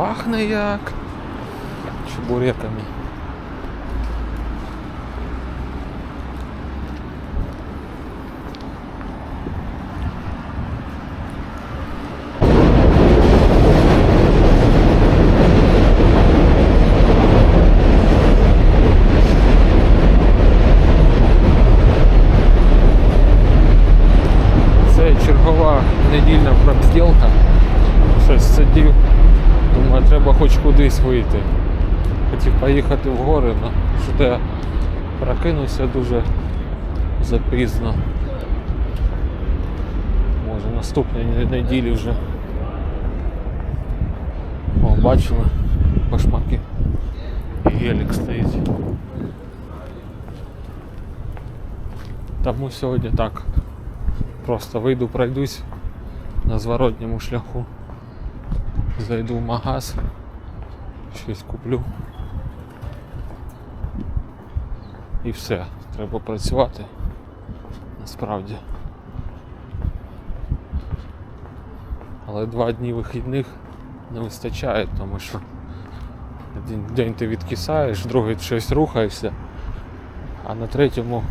пахне як чебуреками. Це чергова недільна промзділка. Щось сидів. Думаю, треба хоч кудись вийти. Хотів поїхати в гори, але що я прокинувся дуже запізно. Може наступної неділі вже. О, бачили башмаки. І гелік стоїть. Тому сьогодні так. Просто вийду, пройдусь на зворотньому шляху. Зайду в магаз, щось куплю. І все, треба працювати. Насправді. Але два дні вихідних не вистачає, тому що один день ти відкисаєш, другий щось рухаєшся, а на третьому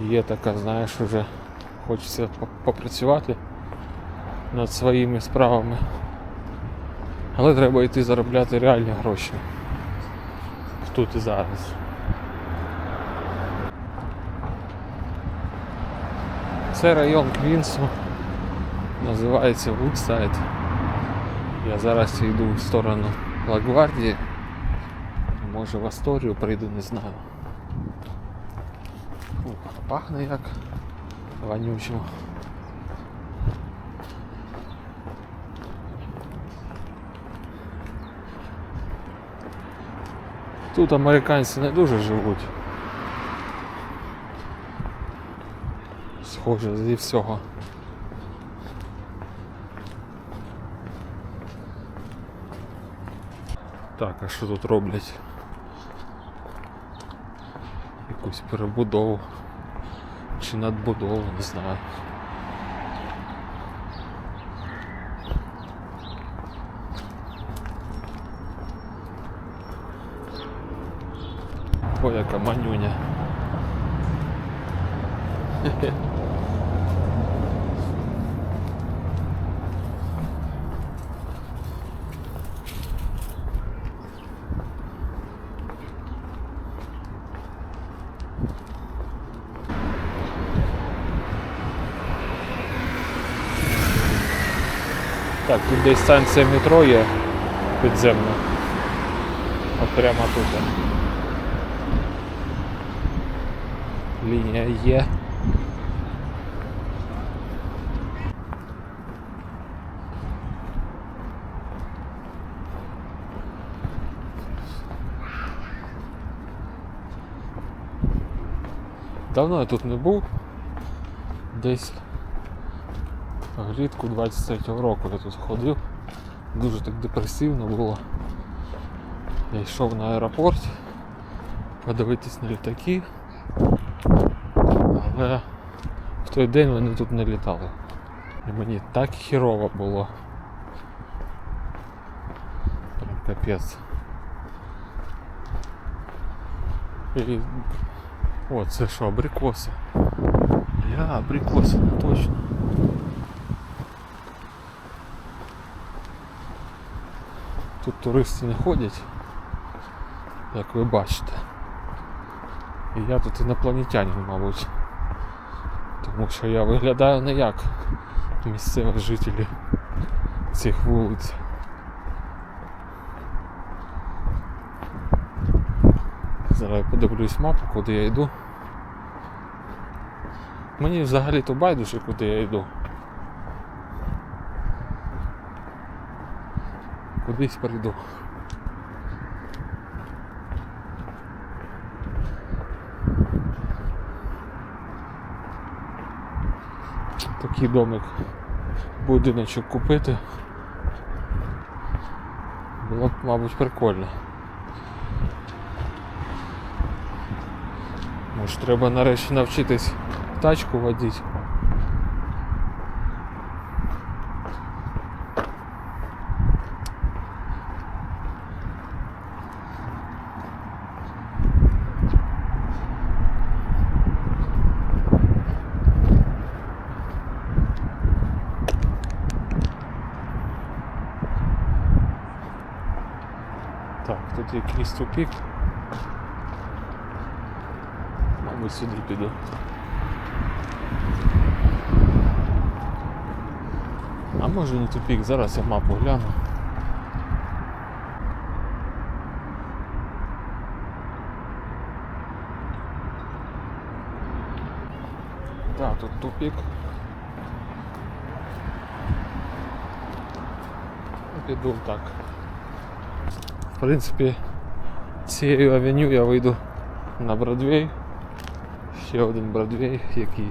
є така, знаєш, вже хочеться попрацювати над своїми справами. Але треба йти заробляти реальні гроші. Тут і зараз. Це район Квінсу. Називається Вудсайд. Я зараз йду в сторону Лагвардії. Може в Асторію прийду, не знаю. Пахне як вонючо. Тут американці не дуже живуть. Схоже зі всього. Так, а що тут роблять? Якусь перебудову чи надбудову, не знаю. Ой, яка манюня. Так, тут десь станція метро є підземна. От прямо тут. Лінія є. Давно я тут не був. Десь влітку 23-го року я тут ходив. Дуже так депресивно було. Я йшов на аеропорт подивитись на літаки. Але в той день вони тут не літали. І мені так хірово було. Прям капець. І... О, це що, абрикоси? Я абрикоси, точно. Тут туристи не ходять, як ви бачите. І я тут інопланетянин, мабуть. Тому що я виглядаю не як місцеві жителі цих вулиць. Зараз я подивлюсь мапу, куди я йду. Мені взагалі то байдуже, куди я йду. Кудись прийду. Такий домик, будиночок купити. Було б, мабуть, прикольно. Може треба нарешті навчитись тачку водити. Так, тут якийсь тупик. Мабуть, сюди піду. А може не тупик, зараз я мапу гляну. Так, тут тупик. Піду так. В принципі, цією авеню я вийду на Бродвей. Ще один Бродвей, який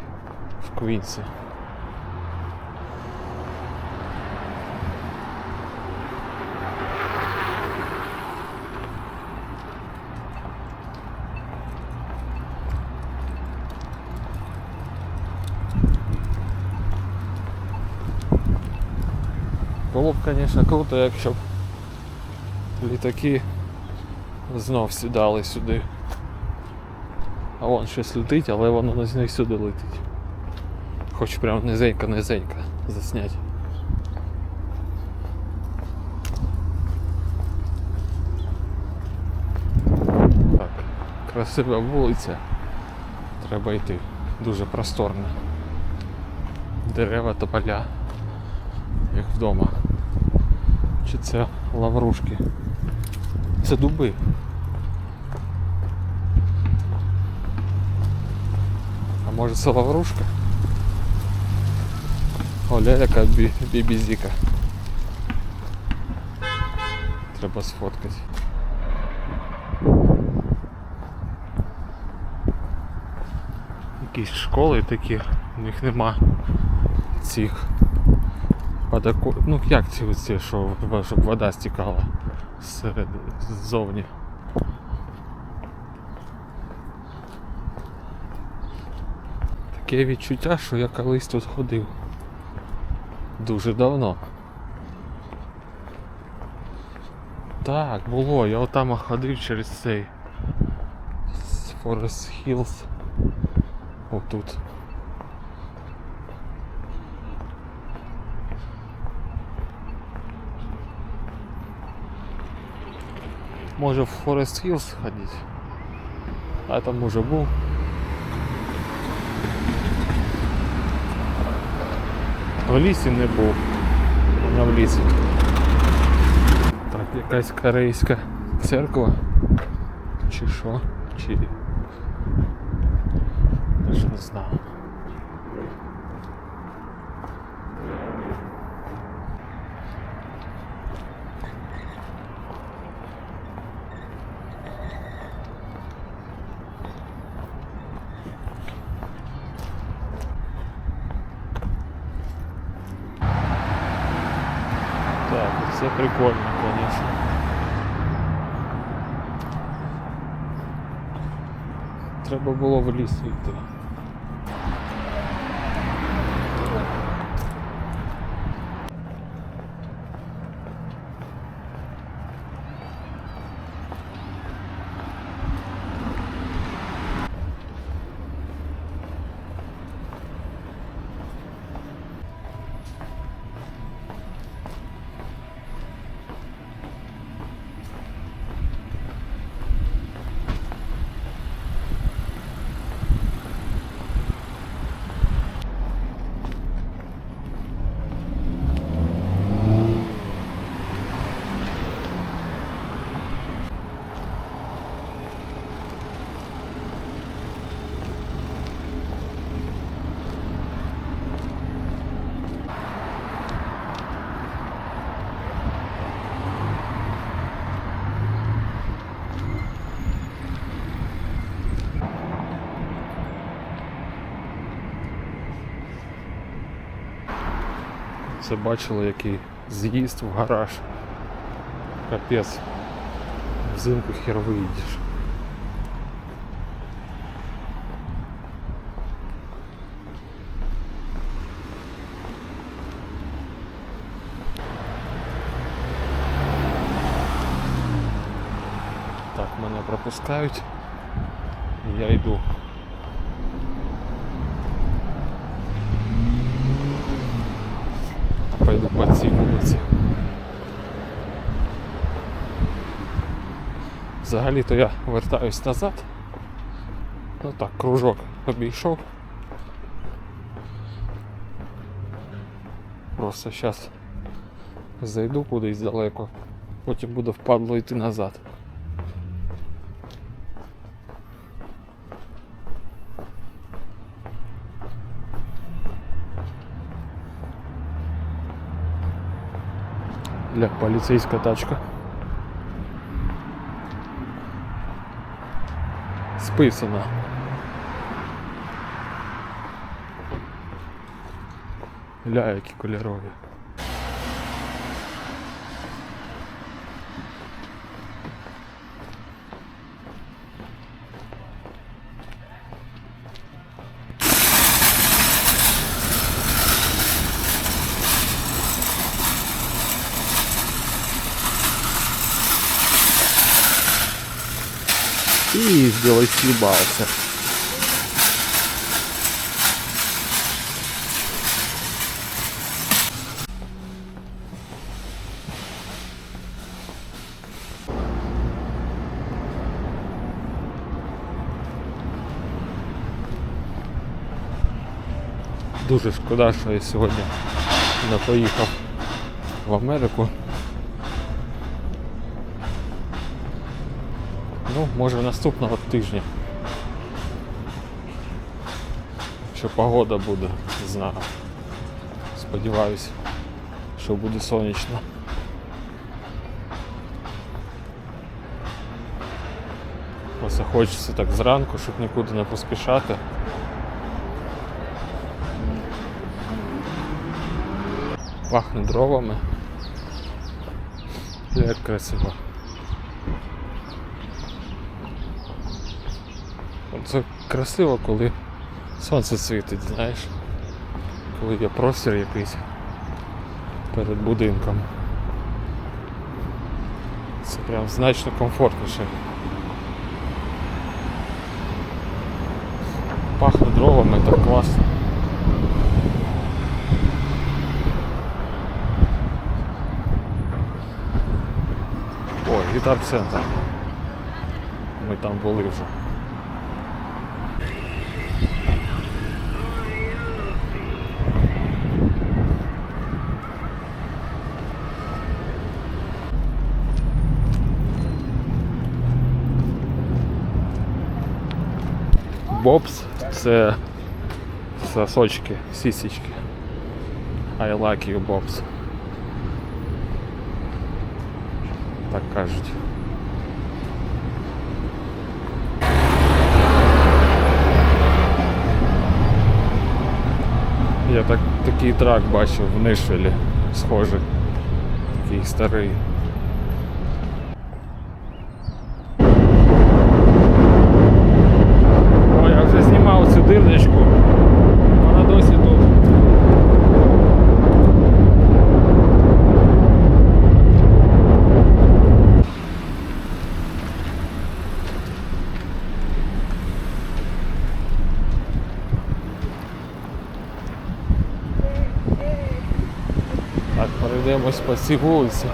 в Квінсі. Було б, звісно, круто, якщо б літаки знов сідали сюди. А вон щось летить, але воно не не сюди летить. Хочу прям низенько низенько заснять. Так, красива вулиця. Треба йти. Дуже просторно. Дерева та поля. Як вдома. Чи це лаврушки? Це дуби. А може це лаврушка? Оля, яка бі- бібізіка. Треба сфоткати. Якісь школи такі, у них нема цих подаку... Ну як ці оці, що щоб вода стікала зсеред... ззовні. Таке відчуття, що я колись тут ходив. Дуже давно. Так, було, я отам ходив через цей Forest Hills. Отут. Може в Forest Hills ходити. А я там уже був. В лісі не був. Вона в лісі. Так, якась корейська церква. Чи що? Чи. це прикольно, конечно. Треба було в ліс йти. Це бачили, який з'їзд в гараж. Капець. Взимку хер виїдеш. Так, мене пропускають. Я йду. Пойду по цій вулиці. Взагалі-то я вертаюсь назад. Ну так, кружок обійшов. Просто зараз зайду кудись далеко, потім буду впадло йти назад. Для поліцейська тачка. Списана. Ля, які кольорові. Сделай съебался. Дуже шкода, що я сьогодні не поїхав в Америку. Ну, може наступного тижня. Що погода буде, не знаю. Сподіваюсь, що буде сонячно. Просто хочеться так зранку, щоб нікуди не поспішати. Пахне дровами. Як красиво. Це красиво, коли сонце світить, знаєш. Коли є простір якийсь перед будинком. Це прям значно комфортніше. Пахне дровами, так класно. Ой, гітар-центр. Ми там були вже. Бобс це сосочки, сісічки. I like you, Bobs. Так кажуть. Я так, такий трак бачив в Нишвілі, схожий. Такий старий. Перейдемось по цій вулиці.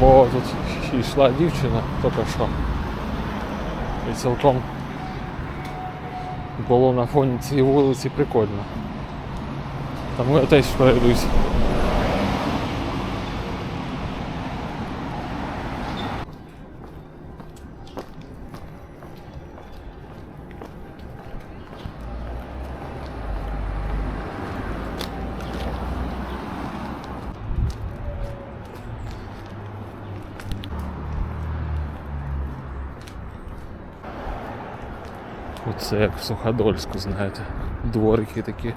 Бо тут йшла дівчина тільки що. І цілком було на фоні цієї вулиці прикольно. Тому я теж пройдусь. Оце як в Суходольську, знаєте. Дворики такі.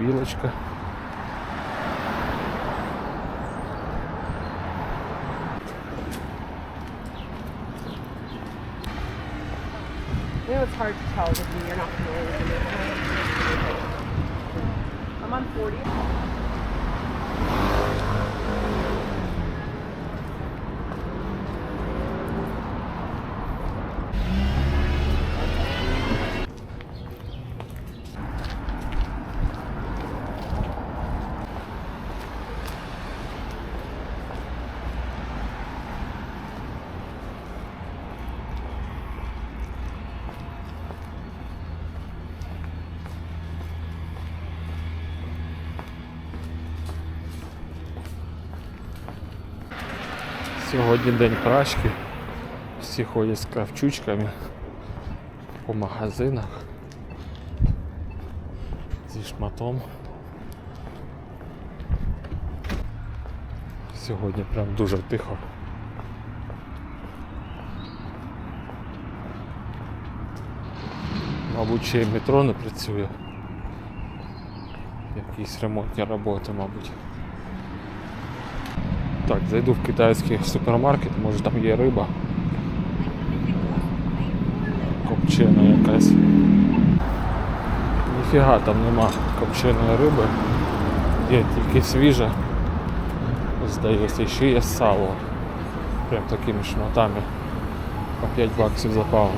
Білочка. You know, it's hard to tell when you're not familiar with the neighborhood. I'm on 40. Сьогодні день прачки. Всі ходять з кравчучками по магазинах зі шматом. Сьогодні прям дуже тихо. Мабуть, ще й метро не працює. Якісь ремонтні роботи, мабуть. Так, зайду в китайський супермаркет, може там є риба. Копчена якась. Ніфіга там нема копченої риби. Є тільки свіжа. Здається, ще є сало. Прям такими шматами. По 5 баксів за паунд.